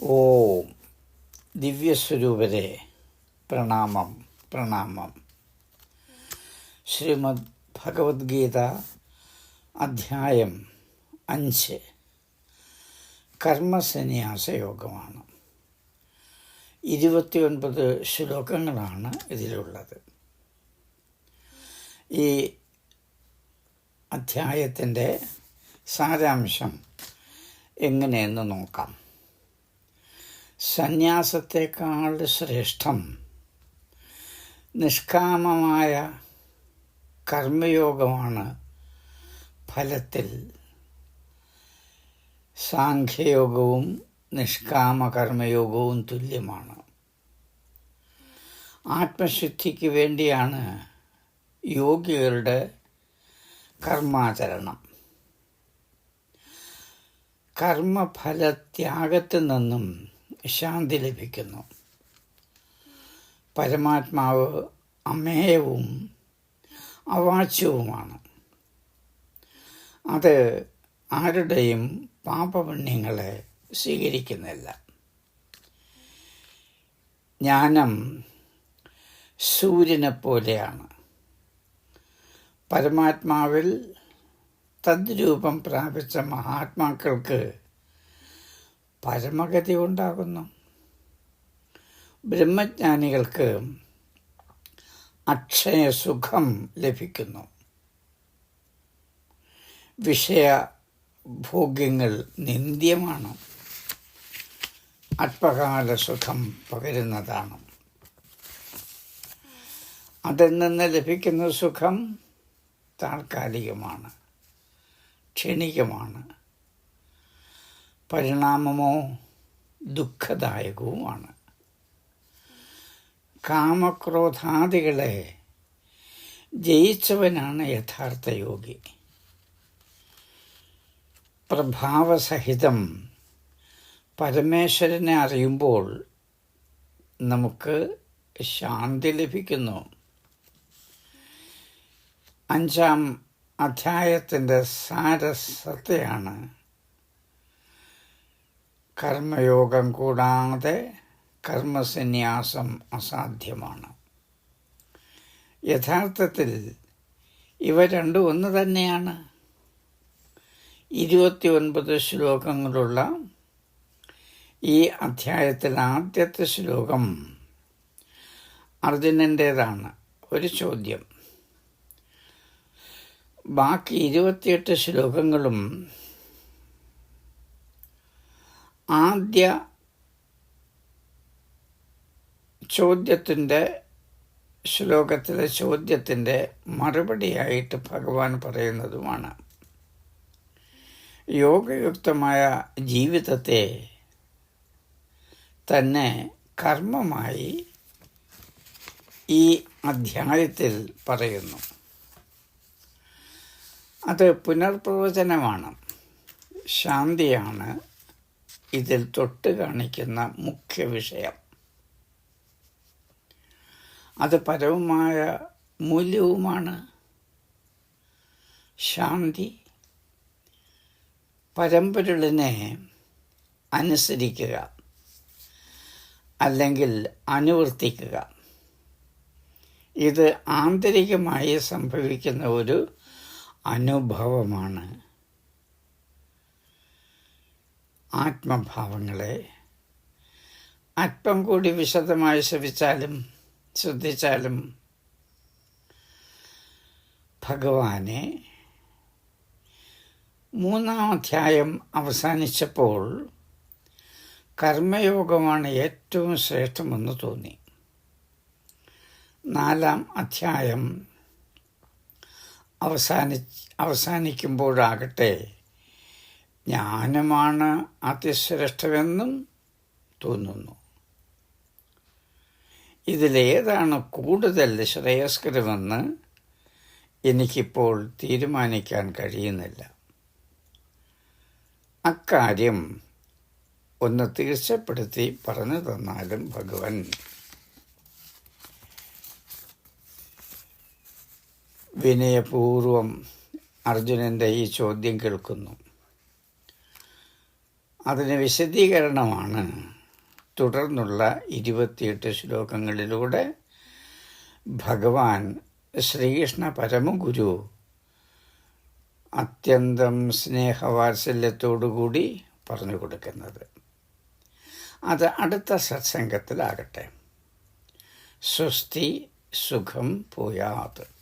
ഓം. ദിവ്യസ്വരൂപരെ പ്രണാമം പ്രണാമം. ശ്രീമദ് ഭഗവത്ഗീത അധ്യായം അഞ്ച്. കർമ്മസന്യാസ യോഗമാണ് ഇരുപത്തിയൊൻപത് ശ്ലോകങ്ങളാണ് ഇതിലുള്ളത്. ഈ അധ്യായത്തിന്റെ സാരാംശം എങ്ങനെയെന്ന് നോക്കാം. സന്യാസത്തെക്കാൾ ശ്രേഷ്ഠം. നിഷ്കാമമായ കർമ്മയോഗമാണ് ഫലത്തിൽ. സാഖ്യയോഗവും നിഷ്കാമ കർമ്മയോഗവും തുല്യമാണ്. ആത്മശുദ്ധിക്ക് വേണ്ടിയാണ് യോഗികളുടെ കർമാചരണം. കർമ്മഫലത്യാഗത്തിൽ നിന്നും ശാന്തി ലഭിക്കുന്നു പരമാത്മാവ് അമേയവും അവാച്യവുമാണ്. അത് ആരുടെയും പാപപുണ്യങ്ങളെ സ്വീകരിക്കുന്നില്ല. ജ്ഞാനം സൂര്യനെ പോലെയാണ് പരമാത്മാവിൽ തദ്രൂപം പ്രാപിച്ച മഹാത്മാക്കൾക്ക് പരമഗതി ഉണ്ടാകുന്നു ബ്രഹ്മജ്ഞാനികൾക്ക് അക്ഷയസുഖം ലഭിക്കുന്നു. വിഷയഭോഗ്യങ്ങൾ നിന്ദ്യമാണ്. അല്പകാല സുഖം പകരുന്നതാണ്. അതിൽ നിന്ന് ലഭിക്കുന്ന സുഖം താൽക്കാലികമാണ് ക്ഷണികമാണ്. പരിണാമമോ ദുഃഖദായകവുമാണ്. കാമക്രോധാദികളെ ജയിച്ചവനാണ് യഥാർത്ഥ യോഗി. പ്രഭാവസഹിതം പരമേശ്വരനെ അറിയുമ്പോൾ നമുക്ക് ശാന്തി ലഭിക്കുന്നു. അഞ്ചാം അധ്യായത്തിന്റെ സാരസത്തെയാണ് കർമ്മയോഗം കൂടാതെ കർമ്മസന്യാസം അസാധ്യമാണ്. യഥാർത്ഥത്തിൽ ഇവ രണ്ടും ഒന്ന് തന്നെയാണ്. ഇരുപത്തി ഒൻപത് ശ്ലോകങ്ങളുള്ള ഈ അധ്യായത്തിൽ ആദ്യത്തെ ശ്ലോകം അർജുനന്റേതാണ്. ഒരു ചോദ്യം. ബാക്കി ഇരുപത്തിയെട്ട് ശ്ലോകങ്ങളും ആദ്യ ചോദ്യത്തിന്റെ ശ്ലോകത്തിലെ ചോദ്യത്തിന്റെ മറുപടിയായിട്ട് ഭഗവാൻ പറയുന്നതുമാണ്. യോഗയുക്തമായ ജീവിതത്തെ തന്നെ കർമ്മമായി ഈ അധ്യായത്തിൽ പറയുന്നു. അത് പുനർപ്രവചനമാണ്. ശാന്തിയാണ്. ഇതിൽ തൊട്ട് കാണിക്കുന്ന മുഖ്യ വിഷയം. അത് പരവുമായ മൂല്യവുമാണ്. ശാന്തി പരമ്പൊരുളിനെ അനുസരിക്കുക അല്ലെങ്കിൽ അനുവർത്തിക്കുക. ഇത് ആന്തരികമായി സംഭവിക്കുന്ന ഒരു അനുഭവമാണ്. ആത്മഭാവങ്ങളെ അല്പം കൂടി വിശദമായി ശ്രവിച്ചാലും ശ്രദ്ധിച്ചാലും ഭഗവാനെ മൂന്നാം അധ്യായം അവസാനിച്ചപ്പോൾ കർമ്മയോഗമാണ് ഏറ്റവും ശ്രേഷ്ഠമെന്ന് തോന്നി. നാലാം അധ്യായം അവസാനി അവസാനിക്കുമ്പോഴാകട്ടെ ജ്ഞാനമാണ് അതിശ്രേഷ്ഠമെന്നും തോന്നുന്നു. ഇതിലേതാണ് കൂടുതൽ ശ്രേയസ്കരമെന്ന് എനിക്കിപ്പോൾ തീരുമാനിക്കാൻ കഴിയുന്നില്ല. അക്കാര്യം ഒന്ന് തീർച്ചപ്പെടുത്തി പറഞ്ഞു തന്നാലും ഭഗവൻ. വിനയപൂർവം അർജുനന്റെ ഈ ചോദ്യം കേൾക്കുന്നു. അതിന് വിശദീകരണമാണ്. തുടർന്നുള്ള ഇരുപത്തിയെട്ട് ശ്ലോകങ്ങളിലൂടെ ഭഗവാൻ ശ്രീകൃഷ്ണ പരമഗുരു അത്യന്തം സ്നേഹവാത്സല്യത്തോടുകൂടി പറഞ്ഞു കൊടുക്കുന്നത്. അത് അടുത്ത സത്സംഗത്തിലാകട്ടെ. സ്വസ്തി സുഖം പോയാത്.